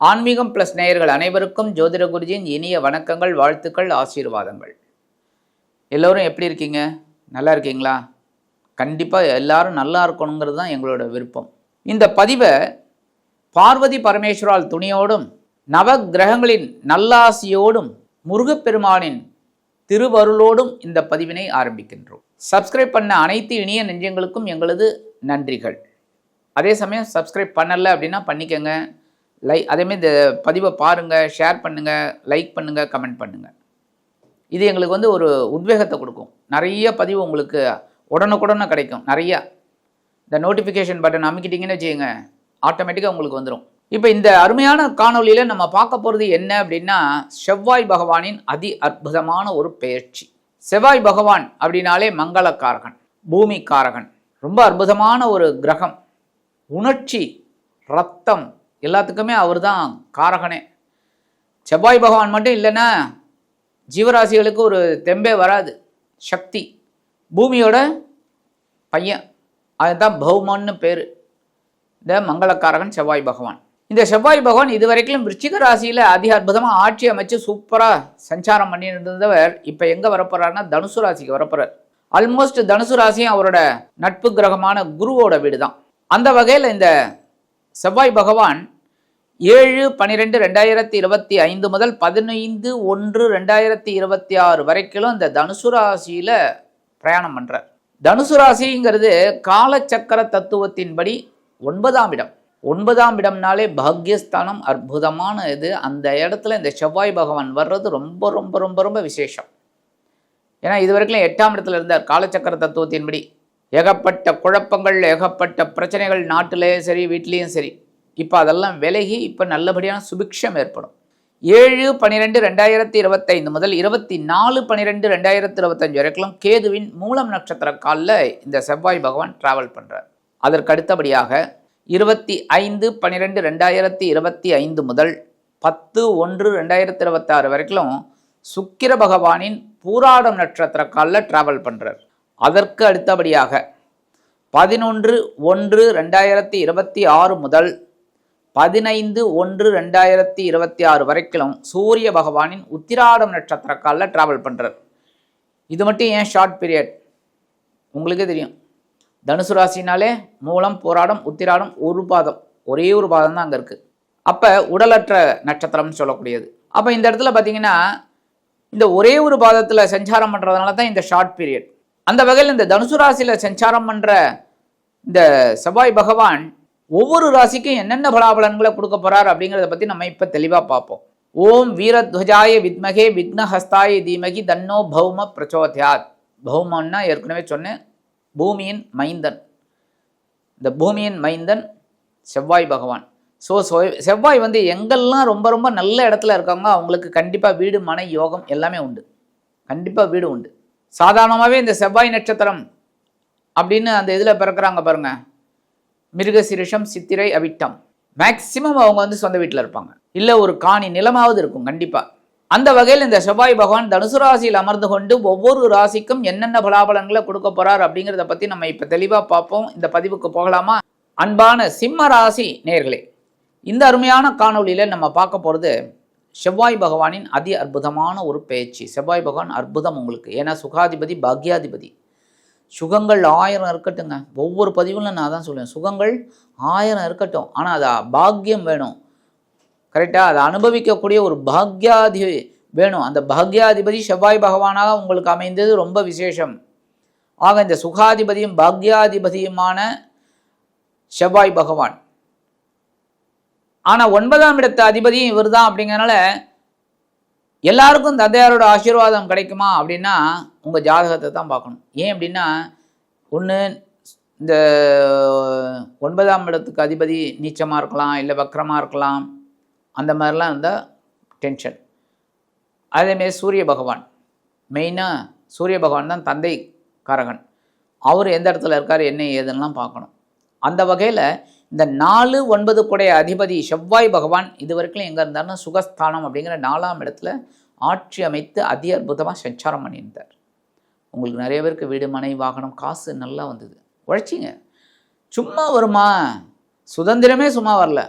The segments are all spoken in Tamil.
ஆன்மீகம் ப்ளஸ் நேயர்கள் அனைவருக்கும் ஜோதிட குருஜியின் இனிய வணக்கங்கள் வாழ்த்துக்கள் ஆசீர்வாதங்கள். எல்லோரும் எப்படி இருக்கீங்க? நல்லா இருக்கீங்களா? கண்டிப்பாக எல்லாரும் நல்லா இருக்கணுங்கிறது தான் எங்களோட விருப்பம். இந்த பதிவை பார்வதி பரமேஸ்வரால் துணியோடும் நவ கிரகங்களின் நல்லாசியோடும் முருகப்பெருமானின் திருவருளோடும் இந்த பதிவினை ஆரம்பிக்கின்றோம். சப்ஸ்கிரைப் பண்ண அனைத்து இனிய நெஞ்சங்களுக்கும் எங்களது நன்றிகள். அதே சமயம் சப்ஸ்கிரைப் பண்ணலை அப்படின்னா பண்ணிக்கோங்க. லை அதேமாதிரி இந்த பதிவை பாருங்கள் ஷேர் பண்ணுங்கள் லைக் பண்ணுங்கள் கமெண்ட் பண்ணுங்கள் இது எங்களுக்கு வந்து ஒரு உத்வேகத்தை கொடுக்கும். நிறைய பதிவு உங்களுக்கு உடனுக்குடனே கிடைக்கும். நிறையா. இந்த நோட்டிஃபிகேஷன் பட்டன் அமைக்கிட்டீங்கன்னு வச்சுக்கோங்க ஆட்டோமேட்டிக்காக உங்களுக்கு வந்துடும் இப்போ இந்த அருமையான காணொளியில் நம்ம பார்க்க போகிறது என்ன அப்படின்னா செவ்வாய் பகவானின் அதி அற்புதமான ஒரு பெயர்ச்சி. செவ்வாய் பகவான் அப்படின்னாலே மங்களக்காரகன் பூமி காரகன் ரொம்ப அற்புதமான ஒரு கிரகம். உணர்ச்சி ரத்தம் எல்லாத்துக்குமே அவர் தான் காரகனே. செவ்வாய் பகவான் மட்டும் இல்லைன்னா ஜீவராசிகளுக்கு ஒரு தெம்பே வராது. சக்தி. பூமியோட பையன். அதுதான் பௌமன்னு பேர். இந்த மங்களக்காரகன் செவ்வாய் பகவான். இந்த செவ்வாய் பகவான் இதுவரைக்கும் விருச்சிக ராசியில் அதிக அற்புதமாக ஆட்சி அமைச்சு சூப்பராக சஞ்சாரம் பண்ணிட்டு இருந்தவர் இப்போ எங்கே வரப்போறாருன்னா தனுசு ராசிக்கு வரப்போறார். ஆல்மோஸ்ட் தனுசு ராசியும் அவரோட நட்பு கிரகமான குருவோட வீடு தான் அந்த வகையில் இந்த செவ்வாய் பகவான் ஏழு பன்னிரெண்டு ரெண்டாயிரத்தி இருபத்தி ஐந்து முதல் பதினைந்து ஒன்று ரெண்டாயிரத்தி இருபத்தி ஆறு வரைக்கும் இந்த தனுசு ராசியில் பிரயாணம் பண்ணுறார் தனுசு ராசிங்கிறது காலச்சக்கர தத்துவத்தின்படி ஒன்பதாம் இடம். ஒன்பதாம் இடம்னாலே பாக்யஸ்தானம் அற்புதமான இது. அந்த இடத்துல இந்த செவ்வாய் பகவான் வர்றது ரொம்ப ரொம்ப ரொம்ப ரொம்ப விசேஷம். ஏன்னா இது வரைக்கும் எட்டாம் இடத்துல இருந்தார் காலச்சக்கர தத்துவத்தின்படி. ஏகப்பட்ட குழப்பங்கள் ஏகப்பட்ட பிரச்சனைகள் நாட்டிலேயும் சரி வீட்லேயும் சரி. இப்போ அதெல்லாம் விலகி இப்போ நல்லபடியான சுபிக்ஷம் ஏற்படும். ஏழு பன்னிரெண்டு ரெண்டாயிரத்தி இருபத்தைந்து முதல் இருபத்தி நாலு பன்னிரெண்டு ரெண்டாயிரத்தி இருபத்தஞ்சு வரைக்கும் கேதுவின் மூலம் நட்சத்திர காலில் இந்த செவ்வாய் பகவான் டிராவல் பண்ணுறார் அதற்கு அடுத்தபடியாக இருபத்தி ஐந்து பன்னிரெண்டு ரெண்டாயிரத்தி இருபத்தி ஐந்து முதல் பத்து ஒன்று ரெண்டாயிரத்தி இருபத்தாறு வரைக்கும் சுக்கிர பகவானின் பூராடம் நட்சத்திர காலில் டிராவல் பண்ணுறார் அதற்கு அடுத்தபடியாக பதினொன்று ஒன்று ரெண்டாயிரத்தி இருபத்தி ஆறு முதல் பதினைந்து ஒன்று ரெண்டாயிரத்தி இருபத்தி ஆறு வரைக்கும் சூரிய பகவானின் உத்திராடம் நட்சத்திர காலில் ட்ராவல் பண்ணுறார் இது மட்டும் ஏன் ஷார்ட் பீரியட் உங்களுக்கே தெரியும். தனுசு ராசினாலே மூலம் போராடம் உத்திராடம் ஒரு பாதம். ஒரே ஒரு பாதம் தான் அங்கே இருக்குது அப்போ உடலற்ற நட்சத்திரம்னு சொல்லக்கூடியது. அப்போ இந்த இடத்துல பார்த்தீங்கன்னா இந்த ஒரே ஒரு பாதத்தில் சஞ்சாரம் பண்ணுறதுனால தான் இந்த ஷார்ட் பீரியட் அந்த வகையில் இந்த தனுசு ராசியில் சஞ்சாரம் பண்ணுற இந்த செவ்வாய் பகவான் ஒவ்வொரு ராசிக்கும் என்னென்ன பலாபலன்களை கொடுக்க போறார் அப்படிங்கிறத பற்றி நம்ம இப்போ தெளிவாக பார்ப்போம். ஓம் வீரத்வஜாய வித்மகே விக்னஹஸ்தாய தீமகி தன்னோ பௌம பிரச்சோதயாத். பௌமன்னா ஏற்கனவே சொன்னேன். பூமியின் மைந்தன். இந்த பூமியின் மைந்தன் செவ்வாய் பகவான். ஸோ செவ்வாய் வந்து எங்கெல்லாம் ரொம்ப ரொம்ப நல்ல இடத்துல இருக்காங்க அவங்களுக்கு கண்டிப்பாக வீடு மனை யோகம் எல்லாமே உண்டு. கண்டிப்பாக வீடு உண்டு. சாதாரணமாகவே இந்த செவ்வாய் நட்சத்திரம் அப்படின்னு அந்த இதில் பிறக்கிறாங்க பாருங்கள் மிருகசிரிஷம் சித்திரை அவிட்டம். மேக்சிமம் அவங்க வந்து சொந்த வீட்டில் இருப்பாங்க. இல்லை ஒரு காணி நிலமாவது இருக்கும் கண்டிப்பாக அந்த வகையில் இந்த செவ்வாய் பகவான் தனுசு ராசியில் அமர்ந்து கொண்டு ஒவ்வொரு ராசிக்கும் என்னென்ன பலாபலன்களை கொடுக்க போகிறார் அப்படிங்கிறத பற்றி நம்ம இப்போ தெளிவாக பார்ப்போம். இந்த பதிவுக்கு போகலாமா? அன்பான சிம்ம ராசி நேர்களே இந்த அருமையான காணொலியில் நம்ம பார்க்க போகிறது செவ்வாய் பகவானின் அதி அற்புதமான ஒரு பேச்சு. செவ்வாய் பகவான் அற்புதம் உங்களுக்கு. ஏன்னா சுகாதிபதி பாக்யாதிபதி. சுகங்கள் ஆயிரம் இருக்கட்டுங்க. ஒவ்வொரு பதிவுலும் நான் தான் சொல்லுவேன் சுகங்கள் ஆயிரம் இருக்கட்டும். ஆனால் அது பாக்கியம் வேணும். கரெக்டாக அதை அனுபவிக்கக்கூடிய ஒரு பாக்யாதி வேணும். அந்த பாக்யாதிபதி செவ்வாய் பகவானாக உங்களுக்கு அமைந்தது ரொம்ப விசேஷம். ஆக இந்த சுகாதிபதியும் பாக்யாதிபதியுமான செவ்வாய் பகவான். ஆனால் ஒன்பதாம் இடத்த அதிபதியும் இவர் தான் அப்படிங்கிறனால எல்லாருக்கும் தந்தையாரோட ஆசீர்வாதம் கிடைக்குமா அப்படின்னா உங்கள் ஜாதகத்தை தான் பார்க்கணும். ஏன் அப்படின்னா ஒன்று இந்த ஒன்பதாம் இடத்துக்கு அதிபதி நீச்சமாக இருக்கலாம் இல்லை வக்கரமாக இருக்கலாம் அந்த மாதிரிலாம் இருந்தால் டென்ஷன் அதேமாரி சூரிய பகவான். மெயினாக சூரிய பகவான் தான் தந்தை காரகன் அவர் எந்த இடத்துல இருக்கார் என்ன ஏதுன்னெலாம் பார்க்கணும். அந்த வகையில் இந்த நாலு ஒன்பது குடைய அதிபதி செவ்வாய் பகவான் இது வரைக்கும் எங்கே இருந்தார்னா சுகஸ்தானம் அப்படிங்கிற நாலாம் இடத்துல ஆட்சி அமைத்து அதி அற்புதமாக சஞ்சாரம் பண்ணியிருந்தார். உங்களுக்கு நிறைய பேருக்கு வீடு மனை வாகனம் காசு நல்லா வந்தது. உழைச்சிங்க. சும்மா வருமா? சுதந்திரமே சும்மா வரல.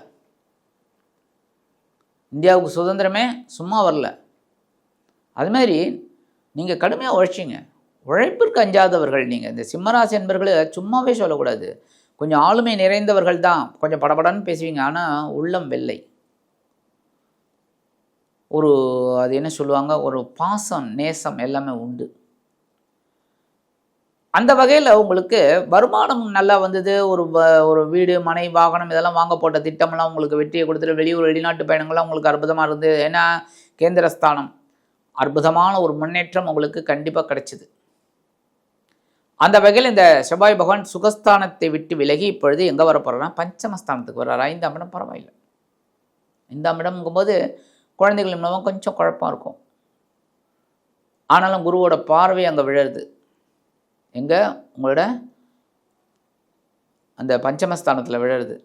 இந்தியாவுக்கு சுதந்திரமே சும்மா வரல. அதுமாரி நீங்கள் கடுமையாக உழைச்சிங்க. உழைப்பிற்கு அஞ்சாதவர்கள் நீங்கள் இந்த சிம்மராசி என்பர்களை சும்மாவே சொல்லக்கூடாது. கொஞ்சம் ஆளுமை நிறைந்தவர்கள் தான் கொஞ்சம் படபடன்னு பேசுவீங்க. ஆனால் உள்ளம் வெள்ளை. ஒரு அது என்ன சொல்லுவாங்க? ஒரு பாசம் நேசம் எல்லாமே உண்டு. அந்த வகையில் உங்களுக்கு வருமானம் நல்லா வந்தது. ஒரு வ- ஒரு வீடு மனை வாகனம் இதெல்லாம் வாங்க போட்ட திட்டமெல்லாம் உங்களுக்கு வெற்றியை கொடுத்துட்டு வெளியூர் வெளிநாட்டு பயணங்கள்லாம் உங்களுக்கு அற்புதமாக இருந்தது. ஏன்னா கேந்திரஸ்தானம் அற்புதமான ஒரு முன்னேற்றம் உங்களுக்கு கண்டிப்பாக கிடைச்சிது. அந்த வகையில் இந்த செவ்வாய் பகவான் சுகஸ்தானத்தை விட்டு விலகி இப்பொழுது எங்கே வர போகிறோன்னா பஞ்சமஸ்தானத்துக்கு வர்றாரு ஐந்தாம் இடம் பரவாயில்லை. ஐந்தாம் இடம்ங்கும்போது குழந்தைகள் மூலமாக கொஞ்சம் குழப்பம் இருக்கும். ஆனாலும் குருவோட பார்வை அங்கே விழருது. எங்கே? உங்களோட அந்த பஞ்சமஸ்தானத்தில் விழருது.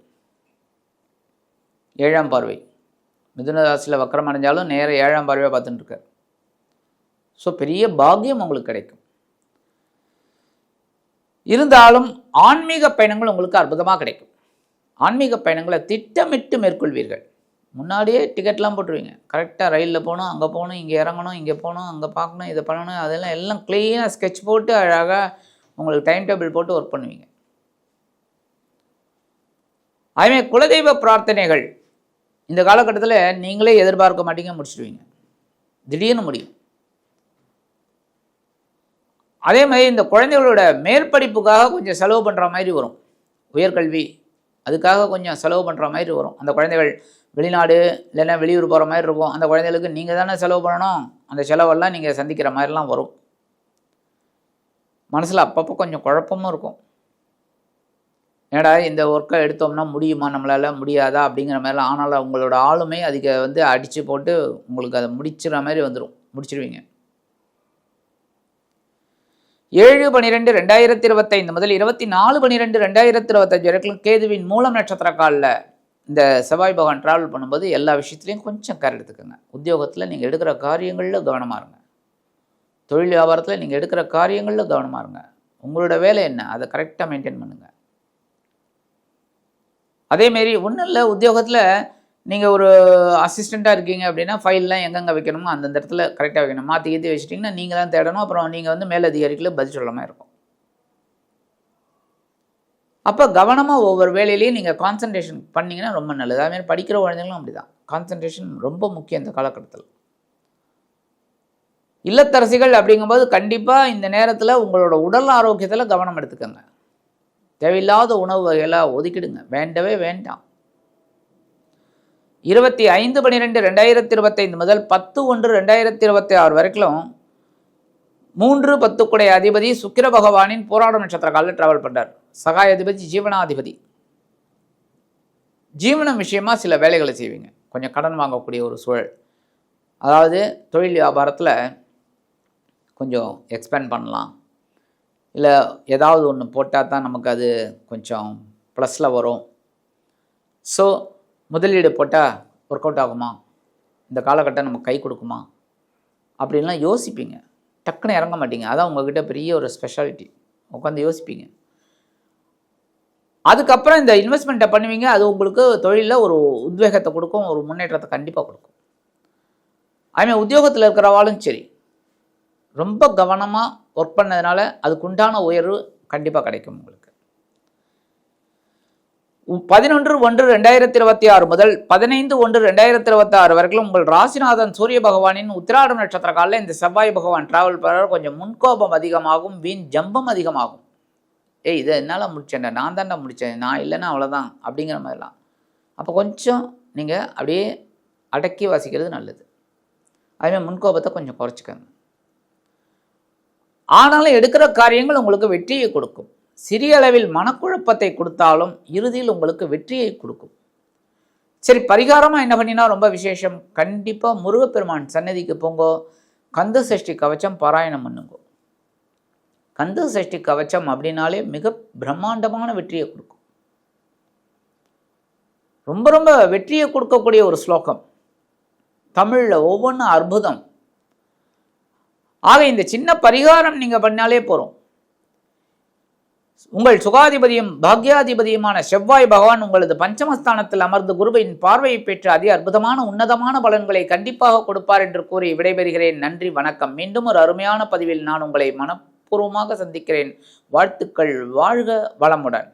ஏழாம் பார்வை. மிதுன ராசியில் வக்கரம் அடைஞ்சாலும் நேர ஏழாம் பார்வையாக பார்த்துட்டுருக்கார் ஸோ பெரிய பாக்கியம் உங்களுக்கு கிடைக்கும். இருந்தாலும் ஆன்மீக பயணங்கள் உங்களுக்கு அற்புதமாக கிடைக்கும். ஆன்மீக பயணங்களை திட்டமிட்டு மேற்கொள்வீர்கள். முன்னாடியே டிக்கெட்லாம் போட்டுருவீங்க. கரெக்டாக ரயிலில் போகணும் அங்கே போகணும் இங்கே இறங்கணும் இங்கே போகணும் அங்கே பார்க்கணும் இதை பண்ணணும் அதெல்லாம் எல்லாம் க்ளீனாக ஸ்கெட்ச் போட்டு அழகாக உங்களுக்கு டைம் டேபிள் போட்டு ஒர்க் பண்ணுவீங்க. அதுமாதிரி குலதெய்வ பிரார்த்தனைகள். இந்த காலகட்டத்தில் நீங்களே எதிர்பார்க்க மாட்டீங்க முடிச்சிடுவீங்க. திடீர்னு முடியும். அதே மாதிரி இந்த குழந்தைகளோட மேற்படிப்புக்காக கொஞ்சம் செலவு பண்ணுற மாதிரி வரும். உயர்கல்வி அதுக்காக கொஞ்சம் செலவு பண்ணுற மாதிரி வரும். அந்த குழந்தைகள் வெளிநாடு இல்லைன்னா வெளியூர் போகிற மாதிரி இருக்கும். அந்த குழந்தைகளுக்கு நீங்கள் தானே செலவு பண்ணணும். அந்த செலவெல்லாம் நீங்கள் சந்திக்கிற மாதிரிலாம் வரும். மனசில் அப்பப்போ கொஞ்சம் குழப்பமும் இருக்கும். ஏடா இந்த ஒர்க்கை எடுத்தோம்னா முடியுமா? நம்மளால் முடியாதா? அப்படிங்கிற மாதிரிலாம். ஆனாலும் உங்களோட ஆளுமை அதுக்கு வந்து அடித்து போட்டு உங்களுக்கு அதை முடிச்சிற மாதிரி வந்துடும் முடிச்சிடுவீங்க ஏழு பனிரெண்டு ரெண்டாயிரத்தி இருபத்தைந்து முதல் இருபத்தி நாலு பன்னிரெண்டு ரெண்டாயிரத்தி இருபத்தஞ்சு வரைக்கும் கேதுவின் மூலம் நட்சத்திர காலில் இந்த செவ்வாய் பகவான் ட்ராவல் பண்ணும்போது எல்லா விஷயத்துலையும் கொஞ்சம் கேர் எடுத்துக்கோங்க. உத்தியோகத்தில் நீங்கள் எடுக்கிற காரியங்களில் கவனமாக இருங்க. தொழில் வியாபாரத்தில் நீங்கள் எடுக்கிற காரியங்களில் கவனமாக இருங்க. உங்களோட வேலை என்ன? அதை கரெக்டாக மெயின்டைன் பண்ணுங்கள் அதேமாரி ஒன்றும் இல்லை உத்தியோகத்தில் நீங்கள் ஒரு அசிஸ்டண்ட்டாக இருக்கீங்க அப்படின்னா ஃபைல்லாம் எங்கெங்கே வைக்கணுமோ அந்தந்த இடத்துல கரெக்டாக வைக்கணும். மாற்றி ஏற்றி வச்சிட்டிங்கன்னா நீங்கள் தான் தேடணும். அப்புறம் நீங்கள் வந்து மேலதிகாரிகளுக்கு பதில் சொல்லாமல் இருக்கும். அப்போ கவனமாக ஒவ்வொரு வேலையிலையும் நீங்கள் கான்சன்ட்ரேஷன் பண்ணிங்கன்னா ரொம்ப நல்லது. அதுமாதிரி படிக்கிற குழந்தைங்களும் அப்படி தான் கான்சன்ட்ரேஷன் ரொம்ப முக்கியம் இந்த காலகட்டத்தில். இல்லத்தரசிகள் அப்படிங்கும்போது கண்டிப்பாக இந்த நேரத்தில் உங்களோட உடல் ஆரோக்கியத்தில் கவனம் எடுத்துக்கோங்க. தேவையில்லாத உணவு வகையெல்லாம் ஒதுக்கிடுங்க. வேண்டவே வேண்டாம். இருபத்தி ஐந்து பன்னிரெண்டு ரெண்டாயிரத்தி இருபத்தைந்து முதல் பத்து ஒன்று ரெண்டாயிரத்தி இருபத்தி ஆறு வரைக்கும் மூன்று பத்துக்குடைய அதிபதி சுக்கிர பகவானின் போராட நட்சத்திர காலில் ட்ராவல் பண்ணுறார் சகாய அதிபதி ஜீவனாதிபதி. ஜீவனம் விஷயமாக சில வேலைகளை செய்வீங்க. கொஞ்சம் கடன் வாங்கக்கூடிய ஒரு சூழல். அதாவது தொழில் வியாபாரத்தில் கொஞ்சம் எக்ஸ்பேண்ட் பண்ணலாம். இல்லை ஏதாவது ஒன்று போட்டால் தான் நமக்கு அது கொஞ்சம் ப்ளஸில் வரும். ஸோ முதலீடு போட்டால் ஒர்க் அவுட் ஆகுமா? இந்த காலகட்டம் நமக்கு கை கொடுக்குமா? அப்படின்லாம் யோசிப்பீங்க. டக்குன்னு இறங்க மாட்டீங்க. அதான் உங்ககிட்ட பெரிய ஒரு ஸ்பெஷாலிட்டி உட்காந்து யோசிப்பீங்க. அதுக்கப்புறம் இந்த இன்வெஸ்ட்மெண்ட்டை பண்ணுவீங்க. அது உங்களுக்கு தொழிலில் ஒரு உத்வேகத்தை கொடுக்கும். ஒரு முன்னேற்றத்தை கண்டிப்பாக கொடுக்கும். அதுமாதிரி உத்தியோகத்தில் இருக்கிறவாலும் சரி. ரொம்ப கவனமாக ஒர்க் பண்ணதுனால அதுக்குண்டான உயர்வு கண்டிப்பாக கிடைக்கும் உங்களுக்கு. பதினொன்று ஒன்று ரெண்டாயிரத்தி இருபத்தி ஆறு முதல் பதினைந்து ஒன்று ரெண்டாயிரத்தி இருபத்தி ஆறு வரைக்கும் உங்கள் ராசிநாதன் சூரிய பகவானின் உத்திராடம் நட்சத்திர காலில் இந்த செவ்வாய் பகவான் டிராவல் பண்ணுற கொஞ்சம் முன்கோபம் அதிகமாகும் வீண் ஜம்பம் அதிகமாகும். ஏய் இதை என்னால் முடிச்சேன்டா நான் தான்டா முடித்தேன் நான் இல்லைன்னா அவ்வளோதான் அப்படிங்கிற மாதிரிலாம். அப்போ கொஞ்சம் நீங்கள் அப்படியே அடக்கி வாசிக்கிறது நல்லது. அதுமாதிரி முன்கோபத்தை கொஞ்சம் குறைச்சிக்கோங்க. ஆனாலும் எடுக்கிற காரியங்கள் உங்களுக்கு வெற்றியை கொடுக்கும். சிறிய அளவில் மனக்குழப்பத்தை கொடுத்தாலும் இறுதியில் உங்களுக்கு வெற்றியை கொடுக்கும். சரி பரிகாரமாக என்ன பண்ணினா ரொம்ப விசேஷம். கண்டிப்பாக முருகப்பெருமான் சன்னதிக்கு போங்கோ. கந்த சஷ்டி கவச்சம் பாராயணம் பண்ணுங்கோ. கந்த சஷ்டி கவச்சம் அப்படின்னாலே மிக பிரம்மாண்டமான வெற்றியை கொடுக்கும். ரொம்ப ரொம்ப வெற்றியை கொடுக்கக்கூடிய ஒரு ஸ்லோகம். தமிழில் ஒவ்வொன்றும் அற்புதம். ஆக இந்த சின்ன பரிகாரம் நீங்கள் பண்ணாலே போகிறோம் உங்கள் சுகாதிபதியும் பாக்யாதிபதியுமான செவ்வாய் பகவான் உங்களது பஞ்சமஸ்தானத்தில் அமர்ந்து குருவின் பார்வையை பெற்று அதி அற்புதமான உன்னதமான பலன்களை கண்டிப்பாக கொடுப்பார் என்று கூறி விடைபெறுகிறேன். நன்றி வணக்கம். மீண்டும் ஒரு அருமையான பதிவில் நான் உங்களை மனப்பூர்வமாக சந்திக்கிறேன். வாழ்த்துக்கள். வாழ்க வளமுடன்.